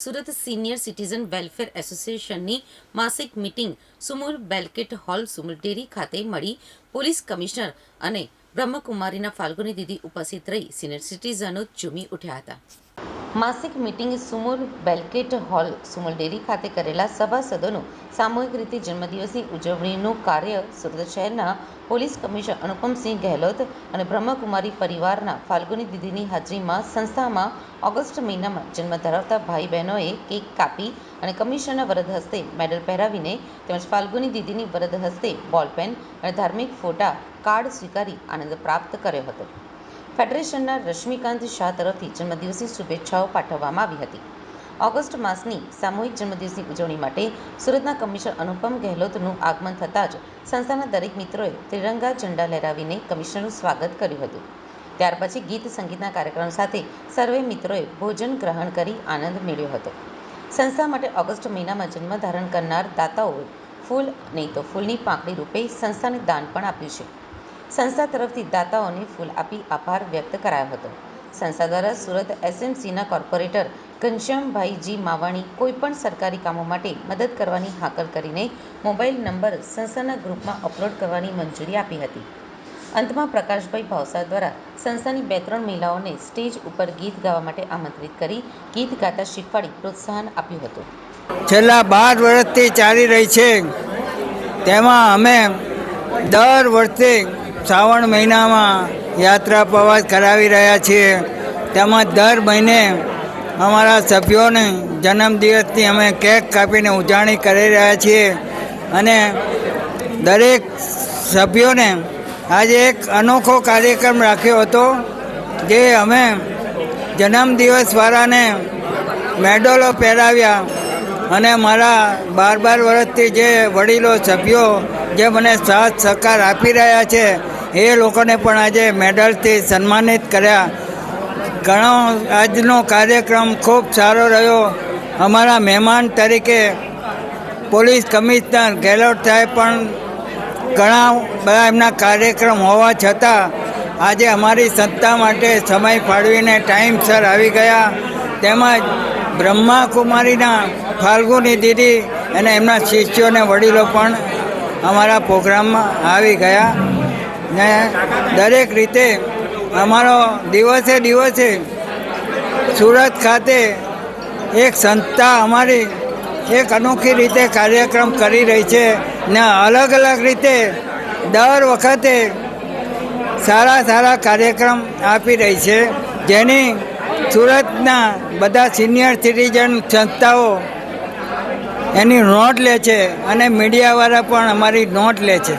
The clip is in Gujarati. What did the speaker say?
સુરત સિનિયર સિટીઝન વેલફેર એસોસિએશનની માસિક મિટિંગ સુમુલ બેલ્કેટ હોલ સુમુલ ડેરી ખાતે મળી. પોલીસ કમિશનર અને બ્રહ્મકુમારીના ફાલ્ગુની દીદી ઉપસ્થિત રહી. સિનિયર સિટીઝનો ઝૂમી ઉઠ્યા હતા. માસિક મીટિંગ સુમુલ બેલ્કેટ હોલ, સુમુલ ડેરી ખાતે કરેલા સભાસદોનું સામૂહિક રીતે જન્મદિવસની ઉજવણીનું કાર્ય સુરત શહેરના પોલીસ કમિશનર અનુપમસિંહ ગહેલોત અને બ્રહ્મકુમારી પરિવારના ફાલ્ગુની દીદીની હાજરીમાં સંસ્થામાં ઓગસ્ટ મહિનામાં જન્મ ધરાવતા ભાઈ બહેનોએ કેક કાપી અને કમિશનરના વરદ હસ્તે મેડલ પહેરાવીને તેમજ ફાલ્ગુની દીદીની વરદ હસ્તે બોલપેન અને ધાર્મિક ફોટા કાર્ડ સ્વીકારી આનંદ પ્રાપ્ત કર્યો હતો. ફેડરેશનના રશ્મિકાંત શાહ તરફથી જન્મદિવસની શુભેચ્છાઓ પાઠવવામાં આવી હતી. ઓગસ્ટ માસની સામૂહિક જન્મદિવસની ઉજવણી માટે સુરતના કમિશનર અનુપમ ગહેલોતનું આગમન થતાં જ સંસ્થાના દરેક મિત્રોએ ત્રિરંગા ઝંડા લહેરાવીને કમિશનરનું સ્વાગત કર્યું હતું. ત્યાર પછી ગીત સંગીતના કાર્યક્રમ સાથે સર્વે મિત્રોએ ભોજન ગ્રહણ કરી આનંદ મેળવ્યો હતો. સંસ્થા માટે ઓગસ્ટ મહિનામાં જન્મ ધારણ કરનાર દાતાઓએ ફૂલ, નહીં તો ફૂલની પાંખડી રૂપે સંસ્થાને દાન પણ આપ્યું છે. સંસ્થા તરફથી દાતાઓને ફૂલ આપી આભાર વ્યક્ત કરાયો હતો. સંસ્થા દ્વારા સુરત એસએમસીના કોર્પોરેટર ઘનશ્યામભાઈજી માવાણી કોઈપણ સરકારી કામો માટે મદદ કરવાની હાકલ કરીને મોબાઈલ નંબર સંસ્થાના ગ્રુપમાં અપલોડ કરવાની મંજૂરી આપી હતી. અંતમાં પ્રકાશભાઈ ભાવસા દ્વારા સંસ્થાની બે ત્રણ મહિલાઓને સ્ટેજ ઉપર ગીત ગાવા માટે આમંત્રિત કરી ગીત ગાતા શીખવાડી પ્રોત્સાહન આપ્યું હતું. છેલ્લા બાર વર્ષથી ચાલી રહી છે. તેમાં અમે દર વર્ષે શ્રાવણ મહિનામાં યાત્રા પ્રવાસ કરાવી રહ્યા છીએ. તેમાં દર મહિને અમારા સભ્યોને જન્મદિવસની અમે કેક કાપીને ઉજવણી કરી રહ્યા છીએ અને દરેક સભ્યોને આજે એક અનોખો કાર્યક્રમ રાખ્યો હતો જે અમે જન્મદિવસવાળાને મેડલો પહેરાવ્યા અને મારા બાર બાર વર્ષથી જે વડીલો સભ્યો જે મને સાથ સહકાર આપી રહ્યા છે એ લોકોને પણ આજે મેડલથી સન્માનિત કર્યા. ઘણો આજનો કાર્યક્રમ ખૂબ સારો રહ્યો. અમારા મહેમાન તરીકે પોલીસ કમિશનર ગેહલોત સાહેબ પણ ઘણા બધા એમના કાર્યક્રમ હોવા છતાં આજે અમારી સંસ્થા માટે સમય ફાળવીને ટાઈમસર આવી ગયા. તેમજ બ્રહ્માકુમારીના ફાલ્ગુની દીદી અને એમના શિષ્યોને વડીલો પણ અમારા પ્રોગ્રામમાં આવી ગયા. ને દરેક રીતે અમારો દિવસે દિવસે સુરત ખાતે એક સંસ્થા અમારી એક અનોખી રીતે કાર્યક્રમ કરી રહી છે ને અલગ અલગ રીતે દર વખતે સારા સારા કાર્યક્રમ આપી રહી છે, જેની સુરતના બધા સિનિયર સિટીઝન સંસ્થાઓ એની નોટ લે છે અને મીડિયાવાળા પણ અમારી નોટ લે છે.